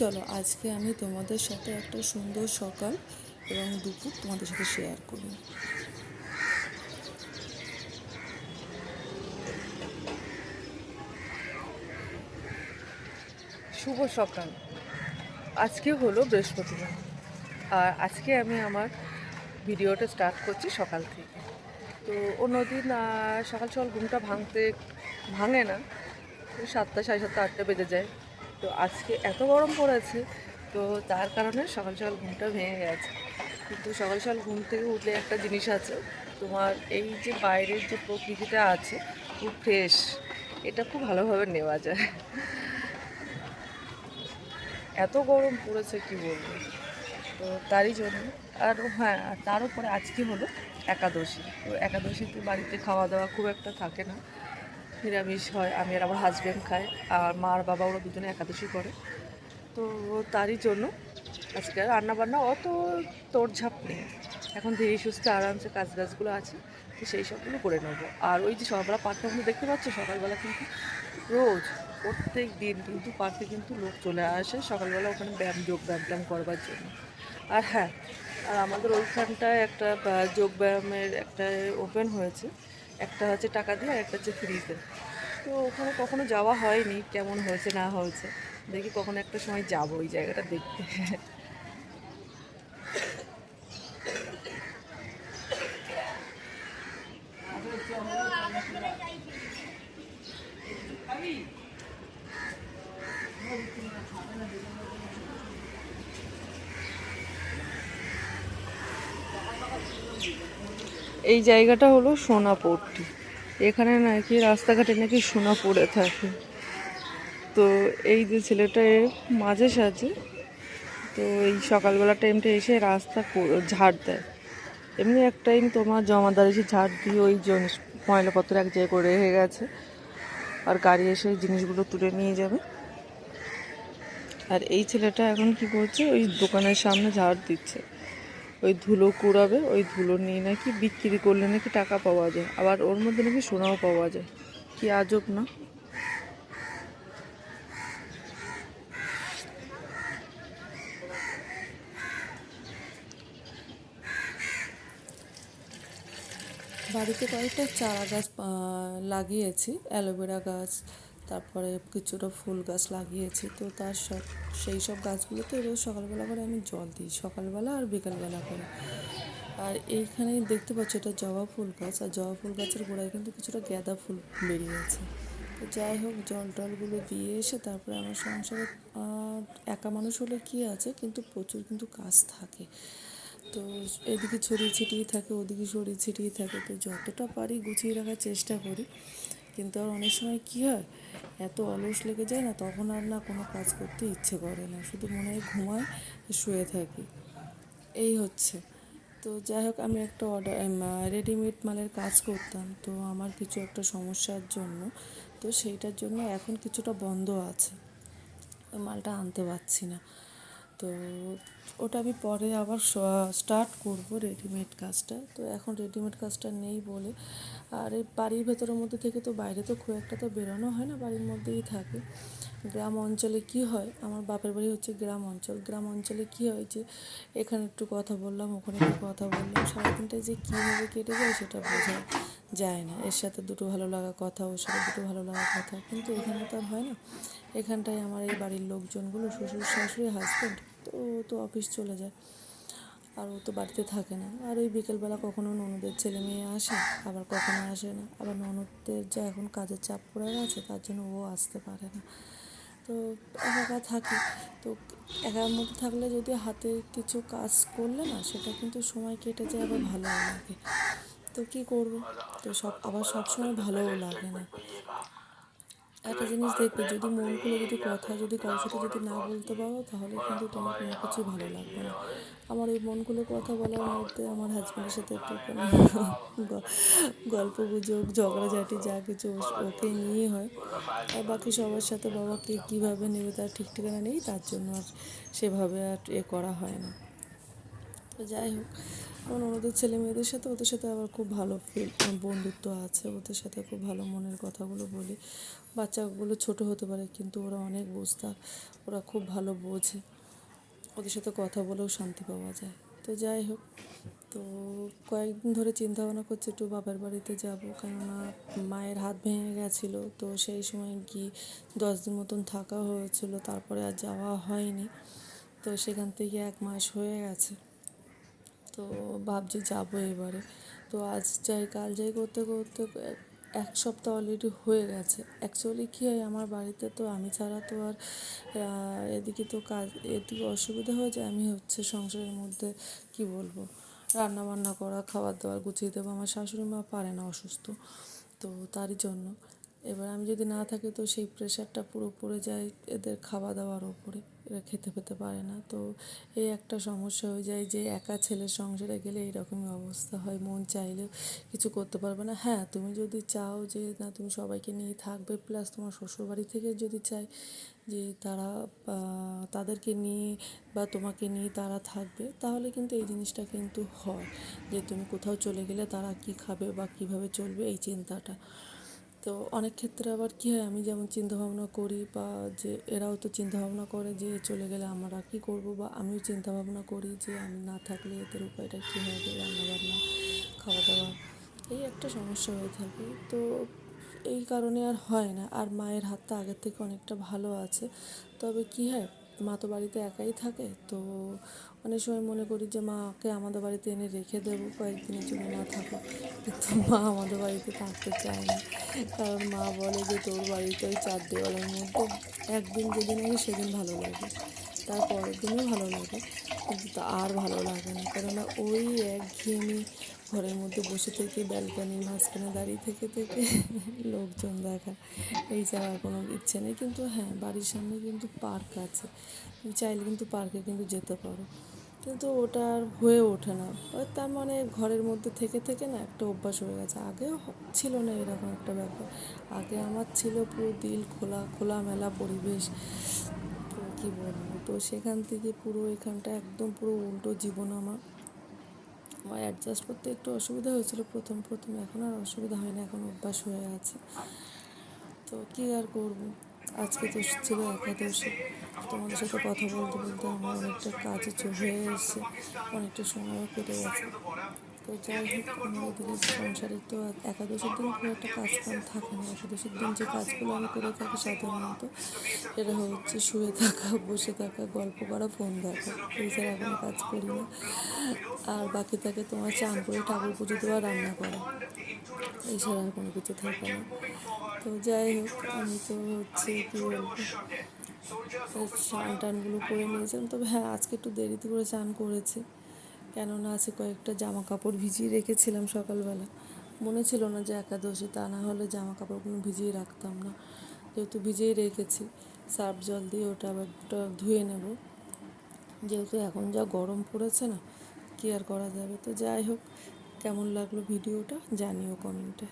চলো, আজকে আমি তোমাদের সাথে একটা সুন্দর সকাল এবং দুপুর তোমাদের সাথে শেয়ার করি। শুভ সকাল। আজকে হলো বৃহস্পতিবার। আর আজকে আমি আমার ভিডিওটা স্টার্ট করছি সকাল থেকে। তো অন্যদিন সকাল সকাল ঘুমটা ভাঙতে ভাঙে না। সাতটা, সাড়ে সাতটা, আটটা বেজে যায়। তো আজকে এত গরম পড়েছে, তো তার কারণে সকাল সকাল ঘুমটা ভেঙে গেছে। কিন্তু সকাল সকাল ঘুম থেকে উঠলে একটা জিনিস আছে, তোমার এই যে বাইরের যে প্রকৃতিটা আছে, খুব ফ্রেশ এটা খুব ভালোভাবে নেওয়া যায়। এত গরম পড়েছে, কি বলব? তো তারই জন্য, আর হ্যাঁ তার উপরে আজকে হলো একাদশী। তো একাদশীতে বাড়িতে খাওয়া দাওয়া খুব একটা থাকে না। নিরামিষ হয়, আমি আর আমার হাজব্যান্ড খাই, আর মা আর বাবা ওরা দুজনে একাদশী করে। তো তারই জন্য আজকে রান্নাবান্না অত তোড়ঝাপ নেই। এখন ধীরে সুস্থে আরামসে কাজ গাছগুলো আছে, তো সেই সবগুলো করে নেব। আর ওই যে সকালবেলা পার্কটা দেখতে পাচ্ছ, সকালবেলা কিন্তু রোজ প্রত্যেক দিন কিন্তু পার্কে কিন্তু লোক চলে আসে, সকালবেলা ওখানে ব্যায়াম, যোগ ব্যায়াম করবার জন্য। আর হ্যাঁ আর আমাদের ওইখানটায় একটা যোগ ব্যায়ামের একটা ওপেন হয়েছে। একটা হচ্ছে টাকা দিয়ে আর একটা হচ্ছে ফ্রিতে। তো ওখানে কখনো যাওয়া হয়নি, কেমন হয়েছে না হয়েছে, দেখি কখনো একটা সময় যাব ওই জায়গাটা দেখতে। এই জায়গাটা হলো সোনাপট্টি। এখানে নাকি রাস্তাঘাটে নাকি সোনা পড়ে থাকে। তো এই যে ছেলেটা মাঝে সাঝে, তো এই সকালবেলা টাইমটা এসে রাস্তা ঝাড় দেয়। এমনি এক টাইম তোমার জমাদার এসে ঝাড় দিয়ে ওই জিনিস ময়লাপত্র এক জায়গায় করে রেখে গেছে। আর গাড়ি এসে জিনিসগুলো তুলে নিয়ে যাবে। আর এই ছেলেটা এখন কি করছে? ওই দোকানের সামনে ঝাড় দিচ্ছে। ওই ধুলো কুড়াবে, ওই ধুলো নিয়ে নাকি বিক্রি করলে নাকি টাকা পাওয়া যায়। আবার ওর মধ্যে নাকি সোনাও পাওয়া যায়। কি আজব না? বাড়িতে কয়েকটা চারা গাছ লাগিয়েছি, অ্যালোভেরা গাছ তারপরে কিছুটা ফুল গাছ লাগিয়েছি, তো তার সব, সেই সব গাছগুলোতে রোজ সকালবেলা করে আমি জল দিই, সকালবেলা আর বিকালবেলা করে। আর এইখানে দেখতে পাচ্ছ এটা জবা ফুল গাছ, আর জবা ফুল গাছের গোড়ায় কিন্তু কিছুটা গাঁদা ফুল বেরিয়েছে তো যাই হোক, জল টলগুলো দিয়ে এসে তারপরে আমার সংসারে একা মানুষ হলে কী আছে, কিন্তু প্রচুর কিন্তু কাজ থাকে। তো এদিকে ছড়িয়ে ছিটিয়ে থাকে, ওদিকে ছড়িয়ে ছিটিয়ে থাকে, তো যতটা পারি গুছিয়ে রাখার চেষ্টা করি। কিন্তু আর অনেক সময় কী হয়, এত অলস লেগে যায় না, তখন আর না কোনো কাজ করতে ইচ্ছে করে না, শুধু মনে হয় ঘুমায়, শুয়ে থাকি। এই হচ্ছে। তো যাই হোক, আমি একটা অর্ডার রেডিমেড মালের কাজ করতাম, তো আমার কিছু একটা সমস্যার জন্য, তো সেইটার জন্য এখন কিছুটা বন্ধ আছে। মালটা আনতে পারছি না। তো ওটা আমি পরে আবার স্টার্ট করব রেডিমেড কাজটা। তো এখন রেডিমেড কাজটা নেই বলে। আর এই বাড়ির ভেতরের মধ্যে থেকে তো বাইরে তো খুব একটা তো বেরোনো হয় না, বাড়ির মধ্যেই থাকে। গ্রাম অঞ্চলে কি হয়, আমার বাপের বাড়ি হচ্ছে গ্রাম অঞ্চল। গ্রাম অঞ্চলে কি হয় যে, এখানে একটু কথা বললাম, ওখানে একটু কথা বললাম সারাদিনটা যে কীভাবে কেটে যায় সেটা বোঝা যায় না। এর সাথে দুটো ভালো লাগা কথা, ওর সাথে দুটো ভালো লাগা কথা। কিন্তু এখানে তো আর হয় না। এখানটায় আমার এই বাড়ির লোকজনগুলো, শ্বশুর শাশুড়ি হাজব্যান্ড তো ও তো অফিস চলে যায়। আর ও তো বাড়িতে থাকে না। আর ওই বিকেলবেলা কখনো ননদের ছেলে মেয়ে আসে, আবার কখনো আসে না। আবার ননদদের যা এখন কাজের চাপ পড়ে গেছে, তার জন্য ও আসতে পারে না। তো একা একা থাকি। তো একার মধ্যে থাকলে যদি হাতে কিছু কাজ করলে না, সেটা কিন্তু সময় কেটে যায়, আবার ভালো লাগে। তো কী করব? তো সব, আবার সব সময় ভালোও লাগে না। একটা জিনিস দেখবে, যদি মন খুলে যদি কথা যদি কারোর সাথে যদি না বলতে পারো, তাহলে কিন্তু তোমার কোনো কিছুই ভালো লাগবে না। আমার এই মন খুলে কথা বলার মধ্যে আমার হাজব্যান্ডের সাথে একটু গল্প গুজব, ঝগড়াঝাটি যা কিছু ওকে নিয়ে হয়। আর বাকি সবার সাথে বাবাকে কীভাবে নেবে তার ঠিক ঠিকানা নেই, তার জন্য আর সেভাবে আর এ করা হয় না। তো যাই হোক, আমার ওদের ছেলে মেয়েদের সাথে ওদের সাথে আবার খুব ভালো ফিল বন্ধুত্ব আছে, ওদের সাথে খুব ভালো মনের কথাগুলো বলি। বাচ্চাগুলো ছোট হতে পারে কিন্তু ওরা অনেক বুঝতার ওরা খুব ভালো বোঝে। ওদের সাথে কথা বলেও শান্তি পাওয়া যায়। তো যাই হোক, তো কয়েকদিন ধরে চিন্তা ভাবনা করছি একটু বাপের বাড়িতে যাব, কেননা মায়ের হাত ভেঙে গেছিল, তো সেই সময় গিয়ে দশ দিন মতন থাকা হয়েছিল, তারপরে আর যাওয়া হয়নি। তো সেখান থেকে এক মাস হয়ে গেছে। তো ভাবছি যাব এবারে। তো আজ যাই, কাল যাই করতে করতে এক সপ্তাহ অলরেডি হয়ে গেছে। অ্যাকচুয়ালি কী হয়, আমার বাড়িতে তো আমি ছাড়া তো আর এদিকে তো কাজ, এদিকে অসুবিধা হয়ে যায়, আমি হচ্ছে সংসারের মধ্যে কি বলব রান্না বান্না করা খাবার দাবার গুছিয়ে দেবো। আমার শাশুড়ি মা পারে না অসুস্থ, তো তারই জন্য। এবার আমি যদি না থাকি তো সেই প্রেশারটা পুরো পড়ে যায় এদের খাওয়া দাওয়ার ওপরে। এরা খেতে পেতে পারে না। তো এই একটা সমস্যা হয়ে যায় যে একা ছেলের সংসারে গেলে এইরকমই অবস্থা হয়। মন চাইলেও কিছু করতে পারবে না। হ্যাঁ তুমি যদি চাও যে না, তুমি সবাইকে নিয়ে থাকবে প্লাস তোমার শ্বশুরবাড়ি থেকে যদি চাই যে তারা তাদেরকে নিয়ে বা তোমাকে নিয়ে তারা থাকবে, তাহলে কিন্তু এই জিনিসটা কিন্তু হয়। যে তুমি কোথাও চলে গেলে তারা কী খাবে বা কীভাবে চলবে, এই চিন্তাটা। তো অনেক ক্ষেত্রে আবার কী হয়, আমি যেমন চিন্তাভাবনা করি বা যে এরাও তো চিন্তাভাবনা করে যে চলে গেলে আমরা কী করব বা আমিও চিন্তাভাবনা করি যে আমি না থাকলে এদের উপায়টা কী হবে, রান্নাবান্না খাওয়া দাওয়া এই একটা সমস্যা হয়ে থাকে। তো এই কারণে আর হয় না। আর মায়ের হাতটা আগের থেকে অনেকটা ভালো আছে। তবে কী হয় মা তো বাড়িতে একাই থাকে, তো অনেক সময় মনে করি যে মাকে আমাদের বাড়িতে এনে রেখে দেবো, কয়েকদিনের জন্য মা থাকো কিন্তু মা আমাদের বাড়িতে থাকতে চায় না। কারণ মা বলে যে তোর বাড়িতে ওই চার দেওয়ালের মধ্যে একদিন যেদিন আগে সেদিন ভালো লাগে। তার পরের দিনও ভালো লাগে, কিন্তু আর ভালো লাগে না। কেননা ওই এক একঘেয়েমি ঘরের মধ্যে বসে থেকে, ব্যালকনির মাঝখানে দাঁড়িয়ে থেকে থেকে লোকজন দেখা। এই আর কোনো ইচ্ছে নেই, কিন্তু হ্যাঁ বাড়ির সামনে কিন্তু পার্ক আছে। তুমি চাইলে কিন্তু পার্কে কিন্তু যেতে পারো। কিন্তু ওটা আর হয়ে ওঠে না। তার মানে ঘরের মধ্যে থেকে থেকে না একটা অভ্যাস হয়ে গেছে। আগেও ছিল না এরকম একটা ব্যাপার। আগে আমার ছিল পুরো দিল খোলা, খোলামেলা পরিবেশ। তো কী বলব? তো সেখান থেকে পুরো এখানটা একদম পুরো উল্টো জীবন আমার। আমার অ্যাডজাস্ট করতে একটু অসুবিধা হয়েছিল প্রথম প্রথম এখন আর অসুবিধা হয় না, এখন অভ্যাস হয়ে আছে। তো কী আর করব? আজকে তো ছিল একাদশী। তোমাদের সাথে কথা বলতে বলতে আমার অনেকটা কাজে হয়ে এসছে। অনেকটা সময়ও কেটে গেছে। তো যাই হোক আমার এদিকে সংসারে তো একাদশীর দিন খুব একটা কাজ কাম থাকে না। একাদশীর দিন যে কাজগুলো আমি করে থাকি সাধারণত সেটা হচ্ছে শুয়ে থাকা, বসে থাকা, গল্প করা, ফোন দেখা। এই ছাড়া কোনো কাজ করি না। আর বাকি থাকে তোমার চান করে ঠাকুর পুজো দেওয়া, রান্না করা। এছাড়া আর কোনো কিছু থাকে না। তো যাই হোক, আমি তো হচ্ছে কী বলব স্নান টানগুলো করে নিয়েছিলাম। তবে হ্যাঁ আজকে একটু দেরিতে করে স্নান করেছি। কেননা আছে কয়েকটা জামা কাপড় ভিজিয়ে রেখেছিলাম সকালবেলা। মনে ছিল না যে একাদশী, তা না হলে জামা কাপড়গুলো ভিজিয়ে রাখতাম না। যেহেতু ভিজিয়ে রেখেছি, সার্ফ জল দিয়ে ওটা আবার ধুয়ে নেব। যেহেতু এখন যা গরম পড়েছে না, কি আর করা যাবে? তো যাই হোক, কেমন লাগল ভিডিওটা জানিও কমেন্টে।